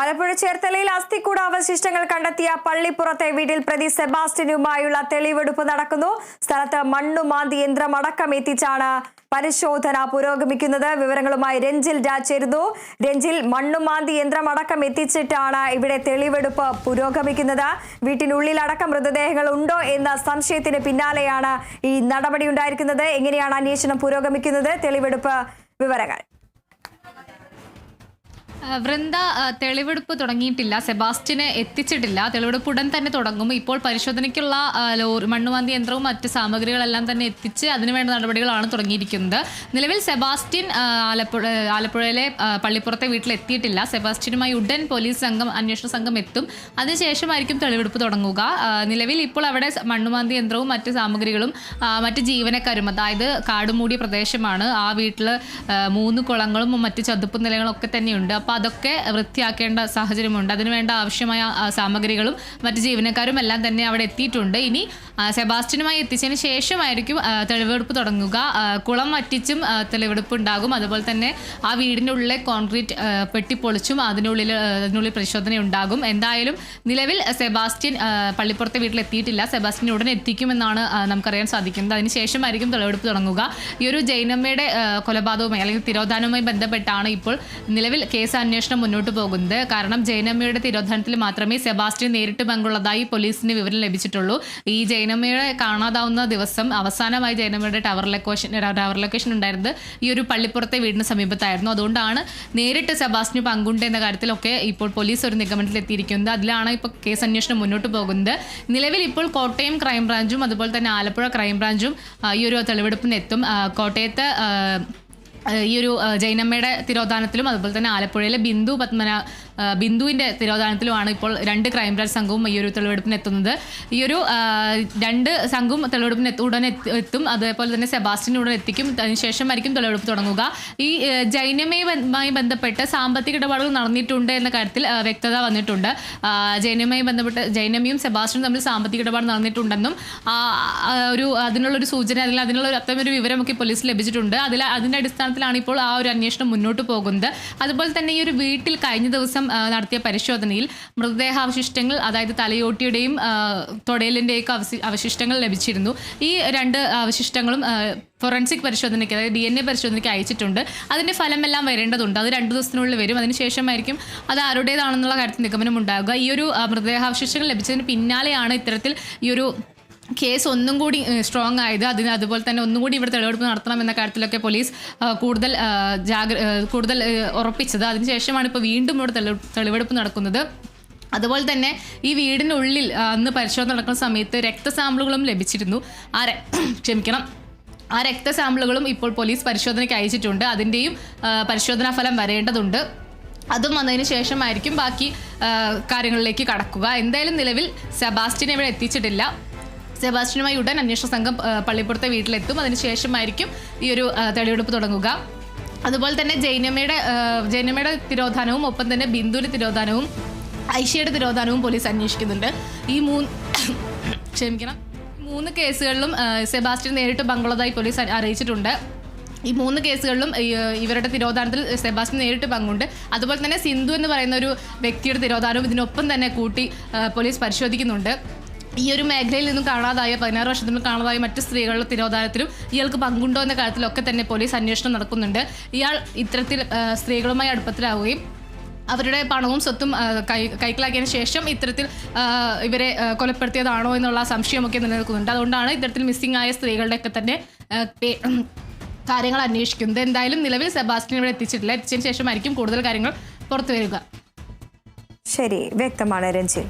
ആലപ്പുഴ ചേർത്തലയിൽ അസ്ഥിക്കൂട അവശിഷ്ടങ്ങൾ കണ്ടെത്തിയ പള്ളിപ്പുറത്തെ വീട്ടിൽ പ്രതി സെബാസ്റ്റിനുമായുള്ള തെളിവെടുപ്പ് നടക്കുന്നു. സ്ഥലത്ത് മണ്ണുമാന്തി യന്ത്രം അടക്കം എത്തിച്ചാണ് പരിശോധന പുരോഗമിക്കുന്നത്. വിവരങ്ങളുമായി രഞ്ജിൽ രാജ് ചേരുന്നു. രഞ്ജിൽ മണ്ണുമാന്തി യന്ത്രം അടക്കം എത്തിച്ചിട്ടാണ് ഇവിടെ തെളിവെടുപ്പ് പുരോഗമിക്കുന്നത്. വീട്ടിനുള്ളിൽ അടക്കം മൃതദേഹങ്ങൾ ഉണ്ടോ എന്ന സംശയത്തിന് പിന്നാലെയാണ് ഈ നടപടി ഉണ്ടായിരിക്കുന്നത്. എങ്ങനെയാണ് അന്വേഷണം പുരോഗമിക്കുന്നത്? തെളിവെടുപ്പ് വിവരങ്ങൾ. വൃന്ദ തെളിവെടുപ്പ് തുടങ്ങിയിട്ടില്ല. സെബാസ്റ്റിനെ എത്തിച്ചിട്ടില്ല. തെളിവെടുപ്പ് ഉടൻ തന്നെ തുടങ്ങും. ഇപ്പോൾ പരിശോധനയ്ക്കുള്ള ലോറി മണ്ണുമാന്തി യന്ത്രവും മറ്റ് സാമഗ്രികളെല്ലാം തന്നെ എത്തിച്ച് അതിനുവേണ്ട നടപടികളാണ് തുടങ്ങിയിരിക്കുന്നത്. നിലവിൽ സെബാസ്റ്റിൻ ആലപ്പുഴ ആലപ്പുഴയിലെ പള്ളിപ്പുറത്തെ വീട്ടിൽ എത്തിയിട്ടില്ല സെബാസ്റ്റ്യനുമായി ഉടൻ പോലീസ് സംഘം അന്വേഷണ സംഘം എത്തും. അതിനുശേഷമായിരിക്കും തെളിവെടുപ്പ് തുടങ്ങുക. നിലവിൽ ഇപ്പോൾ അവിടെ മണ്ണുമാന്തി യന്ത്രവും മറ്റ് സാമഗ്രികളും മറ്റ് ജീവനക്കാരും അതായത് കാടുമൂടിയ പ്രദേശമാണ്. ആ വീട്ടിൽ മൂന്ന് കുളങ്ങളും മറ്റ് ചതുപ്പ് നിലങ്ങളും ഒക്കെ തന്നെയുണ്ട്. അപ്പോൾ അതൊക്കെ വൃത്തിയാക്കേണ്ട സാഹചര്യമുണ്ട്. അതിനുവേണ്ട ആവശ്യമായ സാമഗ്രികളും മറ്റ് ജീവനക്കാരും എല്ലാം തന്നെ അവിടെ എത്തിയിട്ടുണ്ട്. ഇനി സെബാസ്റ്റിനുമായി എത്തിച്ചതിന് ശേഷമായിരിക്കും തെളിവെടുപ്പ് തുടങ്ങുക. കുളം വറ്റിച്ചും തെളിവെടുപ്പ് ഉണ്ടാകും. അതുപോലെ തന്നെ ആ വീടിനുള്ളിലെ കോൺക്രീറ്റ് പെട്ടിപ്പൊളിച്ചും അതിനുള്ളിൽ അതിനുള്ളിൽ പരിശോധന ഉണ്ടാകും. എന്തായാലും നിലവിൽ സെബാസ്റ്റ്യൻ പള്ളിപ്പുറത്തെ വീട്ടിൽ എത്തിയിട്ടില്ല. സെബാസ്റ്റ്യൻ ഉടൻ എത്തിക്കുമെന്നാണ് നമുക്കറിയാൻ സാധിക്കുന്നത്. അതിനുശേഷമായിരിക്കും തെളിവെടുപ്പ് തുടങ്ങുക. ഈ ഒരു ജൈനമ്മയുടെ കൊലപാതകവുമായി അല്ലെങ്കിൽ തിരോധാനവുമായി ബന്ധപ്പെട്ടാണ് ഇപ്പോൾ നിലവിൽ കേസ് അന്വേഷണം മുന്നോട്ട് പോകുന്നത്. കാരണം ജയനമ്മയുടെ തിരോധനത്തിൽ മാത്രമേ സെബാസ്റ്റ്യൻ നേരിട്ട് പങ്കുള്ളതായി പോലീസിന് വിവരം ലഭിച്ചിട്ടുള്ളൂ. ഈ ജയനമ്മയെ കാണാതാവുന്ന ദിവസം അവസാനമായി ജയനമ്മയുടെ ടവർ ലൊക്കേഷൻ ടവർ ലൊക്കേഷൻ ഉണ്ടായിരുന്നത് ഈ ഒരു പള്ളിപ്പുറത്തെ വീടിന് സമീപത്തായിരുന്നു. അതുകൊണ്ടാണ് നേരിട്ട് സെബാസ്റ്റിന് പങ്കുണ്ട് എന്ന കാര്യത്തിലൊക്കെ ഇപ്പോൾ പോലീസ് ഒരു നിഗമനത്തിൽ എത്തിയിരിക്കുന്നത്. അതിലാണ് ഇപ്പോൾ കേസ് അന്വേഷണം മുന്നോട്ട് പോകുന്നത്. നിലവിൽ ഇപ്പോൾ കോട്ടയം ക്രൈംബ്രാഞ്ചും അതുപോലെ തന്നെ ആലപ്പുഴ ക്രൈംബ്രാഞ്ചും ഈ ഒരു തെളിവെടുപ്പിനെത്തും. കോട്ടയത്ത് ഈ ഒരു ജൈനമ്മയുടെ തിരോധാനത്തിലും അതുപോലെ തന്നെ ആലപ്പുഴയിലെ ബിന്ദു പത്മന ബിന്ദുവിന്റെ തിരോധാനത്തിലുമാണ് ഇപ്പോൾ രണ്ട് ക്രൈംബ്രാഞ്ച് സംഘവും ഈ ഒരു തെളിവെടുപ്പിന് എത്തുന്നത് ഈ ഒരു രണ്ട് സംഘവും തെളിവെടുപ്പിന് ഉടനെ എത്തും അതേപോലെ തന്നെ സെബാസ്റ്റ്യൻ ഉടൻ എത്തിക്കും. അതിനുശേഷമായിരിക്കും തെളിവെടുപ്പ് തുടങ്ങുക. ഈ ജൈനമയുമായി ബന്ധപ്പെട്ട് സാമ്പത്തിക ഇടപാടുകൾ നടന്നിട്ടുണ്ട് എന്ന കാര്യത്തിൽ വ്യക്തത വന്നിട്ടുണ്ട്. ജൈനമയുമായി ബന്ധപ്പെട്ട് ജൈനമ്മയും സെബാസ്റ്റിനും തമ്മിൽ സാമ്പത്തിക ഇടപാട് നടന്നിട്ടുണ്ടെന്നും ഒരു അതിനുള്ളൊരു സൂചന അല്ലെങ്കിൽ അതിനുള്ള ഒരു അത്തരമൊരു വിവരമൊക്കെ പോലീസ് ലഭിച്ചിട്ടുണ്ട്. അതിൽ അതിന്റെ അടിസ്ഥാനത്തിലാണ് ഇപ്പോൾ ആ ഒരു അന്വേഷണം മുന്നോട്ട് പോകുന്നത്. അതുപോലെ തന്നെ ഈ ഒരു വീട്ടിൽ കഴിഞ്ഞ ദിവസം നടത്തിയ പരിശോധനയിൽ മൃതദേഹാവശിഷ്ടങ്ങൾ അതായത് തലയോട്ടിയുടെയും തൊടയലിന്റെയൊക്കെ അവശി അവശിഷ്ടങ്ങൾ ലഭിച്ചിരുന്നു. ഈ രണ്ട് അവശിഷ്ടങ്ങളും ഫോറൻസിക് പരിശോധനയ്ക്ക് അതായത് ഡി എൻ എ പരിശോധനയ്ക്ക് അയച്ചിട്ടുണ്ട്. അതിന്റെ ഫലമെല്ലാം വരേണ്ടതുണ്ട്. അത് രണ്ട് ദിവസത്തിനുള്ളിൽ വരും. അതിനുശേഷമായിരിക്കും അത് ആരുടേതാണെന്നുള്ള കാര്യത്തിൽ നിഗമനം ഉണ്ടാകുക. ഈ ഒരു മൃതദേഹാവശിഷ്ടങ്ങൾ ലഭിച്ചതിന് പിന്നാലെയാണ് ഇത്തരത്തിൽ ഈ ഒരു കേസ് ഒന്നും കൂടി സ്ട്രോങ് ആയത് അതിന് അതുപോലെ തന്നെ ഒന്നും കൂടി ഇവിടെ തെളിവെടുപ്പ് നടത്തണം എന്ന കാര്യത്തിലൊക്കെ പോലീസ് കൂടുതൽ ജാഗ്ര കൂടുതൽ ഉറപ്പിച്ചത്. അതിനുശേഷമാണ് ഇപ്പോൾ വീണ്ടും ഇവിടെ തെളിവെടുപ്പ് നടക്കുന്നത്. അതുപോലെ തന്നെ ഈ വീടിനുള്ളിൽ അന്ന് പരിശോധന നടക്കുന്ന സമയത്ത് രക്തസാമ്പിളുകളും ലഭിച്ചിരുന്നു. ആ ക്ഷമിക്കണം. ആ രക്തസാമ്പിളുകളും ഇപ്പോൾ പോലീസ് പരിശോധനയ്ക്ക് അയച്ചിട്ടുണ്ട്. അതിന്റെയും പരിശോധനാ ഫലം വരേണ്ടതുണ്ട്. അതും വന്നതിന് ശേഷമായിരിക്കും ബാക്കി കാര്യങ്ങളിലേക്ക് കടക്കുക. എന്തായാലും നിലവിൽ സെബാസ്റ്റിനെ ഇവിടെ എത്തിച്ചിട്ടില്ല. സെബാസ്റ്റ്യനുമായി ഉടൻ അന്വേഷണ സംഘം പള്ളിപ്പുറത്തെ വീട്ടിലെത്തും. അതിനുശേഷമായിരിക്കും ഈ ഒരു തെളിവെടുപ്പ് തുടങ്ങുക. അതുപോലെ തന്നെ ജൈനമ്മയുടെ ജൈനമ്മയുടെ തിരോധാനവും ഒപ്പം തന്നെ ബിന്ദുവിന്റെ തിരോധാനവും ഐഷയുടെ തിരോധാനവും പോലീസ് അന്വേഷിക്കുന്നുണ്ട്. ഈ മൂന്ന് ക്ഷമിക്കണം. മൂന്ന് കേസുകളിലും സെബാസ്റ്റ്യൻ നേരിട്ട് പങ്കുള്ളതായി പോലീസ് അറിയിച്ചിട്ടുണ്ട്. ഈ മൂന്ന് കേസുകളിലും ഇവരുടെ തിരോധാനത്തിൽ സെബാസ്റ്റ്യൻ നേരിട്ട് പങ്കുണ്ട്. അതുപോലെ തന്നെ സിന്ധു എന്ന് പറയുന്ന ഒരു വ്യക്തിയുടെ തിരോധാനവും ഇതിനൊപ്പം തന്നെ കൂട്ടി പോലീസ് പരിശോധിക്കുന്നുണ്ട്. ഈ ഒരു മേഖലയിൽ നിന്നും കാണാതായ പതിനാറ് വർഷത്തിൽ കാണാതായ മറ്റ് സ്ത്രീകളുടെ തിരോധാനത്തിലും ഇയാൾക്ക് പങ്കുണ്ടോ എന്ന കാര്യത്തിലൊക്കെ തന്നെ പോലീസ് അന്വേഷണം നടക്കുന്നുണ്ട്. ഇയാൾ ഇത്തരത്തിൽ സ്ത്രീകളുമായി അടുപ്പത്തിലാവുകയും അവരുടെ പണവും സ്വത്തും കൈ കൈക്കലാക്കിയതിനു ശേഷം ഇത്തരത്തിൽ ഇവരെ കൊലപ്പെടുത്തിയതാണോ എന്നുള്ള സംശയമൊക്കെ നിലനിൽക്കുന്നുണ്ട്. അതുകൊണ്ടാണ് ഇത്തരത്തിൽ മിസ്സിംഗ് ആയ സ്ത്രീകളുടെയൊക്കെ തന്നെ കാര്യങ്ങൾ അന്വേഷിക്കുന്നത്. എന്തായാലും നിലവിൽ സെബാസ്റ്റ്യൻ ഇവിടെ എത്തിച്ചിട്ടില്ല. എത്തിച്ചതിന് ശേഷമായിരിക്കും കൂടുതൽ കാര്യങ്ങൾ പുറത്തു വരിക. ശരി വ്യക്തമാണ് രഞ്ജിൽ